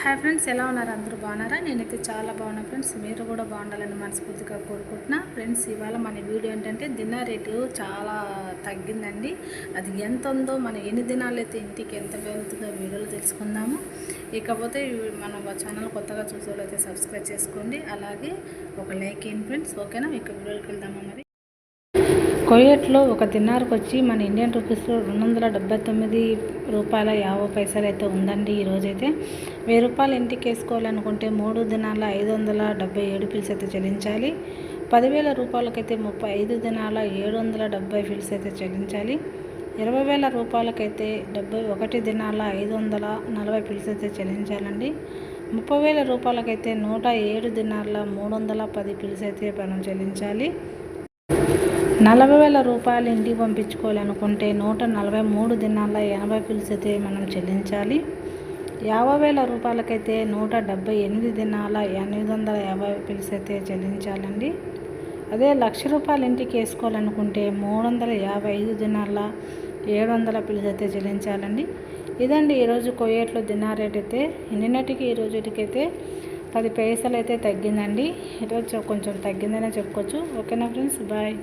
Hi friends ఎలా ఉన్నారు? అందరూ బాగున్నారా? నేనైతే చాలా బాగున్నా ఫ్రెండ్స్ మీరు కూడా బాగుండాలని మనస్ఫూర్తిగా కోరుకుంటున్నా. ఫ్రెండ్స్ ఇవాళ మన వీడియో ఏంటంటే దిన రేటు చాలా తగ్గిందండి. అది ఎంత ఉందో మనం ఎన్ని దినాలు అయితే ఇంటికి ఎంత వెళ్తుందో వీడియోలో తెలుసుకుందాము. ఇకపోతే మన ఛానల్ కొత్తగా చూసే అయితే సబ్స్క్రైబ్ చేసుకోండి. అలాగే ఒక లైక్ ఏంటి ఫ్రెండ్స్ ఓకేనా? ఇక వీడియోకి వెళ్దామా మరి? కోయట్లో ఒక దినార్కి వచ్చి మన ఇండియన్ రూపీస్లో రెండు వందల డెబ్బై తొమ్మిది రూపాయల యాభై పైసలు అయితే ఉందండి ఈరోజైతే వెయ్యి రూపాయలు ఇంటికి వేసుకోవాలనుకుంటే మూడు దినాల ఐదు వందల డెబ్బై ఏడు ఫిల్స్ అయితే చెల్లించాలి. పదివేల రూపాయలకైతే ముప్పై ఐదు దినాల ఏడు వందల డెబ్బై ఫిల్స్ అయితే చెల్లించాలి. ఇరవై వేల రూపాయలకైతే డెబ్బై ఒకటి దినాల ఐదు వందల నలభై ఫిల్స్ అయితే చెల్లించాలండి. ముప్పై వేల రూపాయలకైతే నూట ఏడు దినాల మూడు వందల పది ఫిల్స్ అయితే మనం చెల్లించాలి. నలభై వేల రూపాయలు ఇంటికి పంపించుకోవాలనుకుంటే నూట నలభై మూడు దినాల్లో ఎనభై పిల్స్ అయితే మనం చెల్లించాలి. యాభై వేల రూపాయలకైతే నూట డెబ్బై ఎనిమిది దినాల ఎనిమిది వందల యాభై పిల్స్ అయితే చెల్లించాలండి. అదే లక్ష రూపాయలు ఇంటికి వేసుకోవాలనుకుంటే మూడు వందల యాభై ఐదు దినాల ఏడు వందల పిల్స్ అయితే చెల్లించాలండి. ఇదండి ఈరోజు కొయ్యేట్లో దినా రేట్ అయితే. నిన్నటికి ఈ రోజుటికైతే పది పైసలు అయితే తగ్గిందండి. ఈరోజు కొంచెం తగ్గిందనే చెప్పుకోవచ్చు. ఓకేనా ఫ్రెండ్స్? బాయ్.